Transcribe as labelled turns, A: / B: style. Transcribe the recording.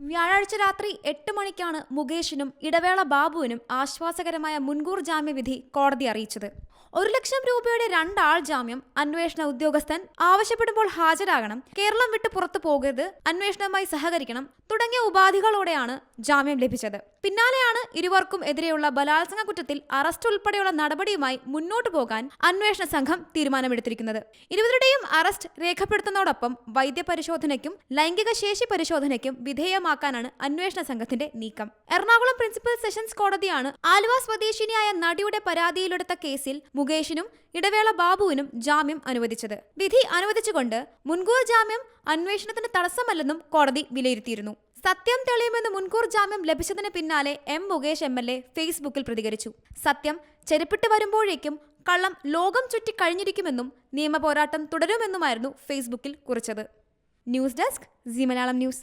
A: വ്യാഴാഴ്ച രാത്രി എട്ട് മണിക്കാണ് മുകേഷിനും ഇടവേള ബാബുവിനും ആശ്വാസകരമായ മുൻകൂർ ജാമ്യവിധി കോടതി അറിയിച്ചത് ഒരു ലക്ഷം രൂപയുടെ രണ്ടാൾ ജാമ്യം അന്വേഷണ ഉദ്യോഗസ്ഥൻ ആവശ്യപ്പെടുമ്പോൾ ഹാജരാകണം. കേരളം വിട്ട് പുറത്തു പോകരുത് അന്വേഷണവുമായി സഹകരിക്കണം തുടങ്ങിയ ഉപാധികളോടെയാണ് ജാമ്യം ലഭിച്ചത്. പിന്നാലെയാണ് ഇരുവർക്കും എതിരെയുള്ള ബലാത്സംഗ കുറ്റത്തിൽ അറസ്റ്റ് ഉൾപ്പെടെയുള്ള നടപടിയുമായി മുന്നോട്ടു പോകാൻ അന്വേഷണ സംഘം തീരുമാനമെടുത്തിരിക്കുന്നത്. ഇരുവരുടെയും അറസ്റ്റ് രേഖപ്പെടുത്തുന്നതോടൊപ്പം വൈദ്യപരിശോധനയ്ക്കും ലൈംഗിക ശേഷി പരിശോധനയ്ക്കും വിധേയമാക്കാനാണ് അന്വേഷണ സംഘത്തിന്റെ നീക്കം. എറണാകുളം പ്രിൻസിപ്പൽ സെഷൻസ് കോടതിയാണ് ആലുവ സ്വദേശിനിയായ നടിയുടെ പരാതിയിലെടുത്ത കേസിൽ മുകേഷിനും ഇടവേള ബാബുവിനും ജാമ്യം അനുവദിച്ചത്. വിധി അനുവദിച്ചുകൊണ്ട് മുൻകൂർ ജാമ്യം അന്വേഷണത്തിന് തടസ്സമല്ലെന്നും കോടതി വിലയിരുത്തിയിരുന്നു. സത്യം തെളിയുമെന്ന് മുൻകൂർ ജാമ്യം ലഭിച്ചതിന് പിന്നാലെ M Mukesh M L A ഫേസ്ബുക്കിൽ പ്രതികരിച്ചു. സത്യം ചെരുപ്പിട്ട് വരുമ്പോഴേക്കും കള്ളം ലോകം ചുറ്റി കഴിഞ്ഞിരിക്കുമെന്നും നിയമപോരാട്ടം തുടരുമെന്നുമായിരുന്നു ഫേസ്ബുക്കിൽ കുറിച്ചത്. News desk Zee Malayalam news.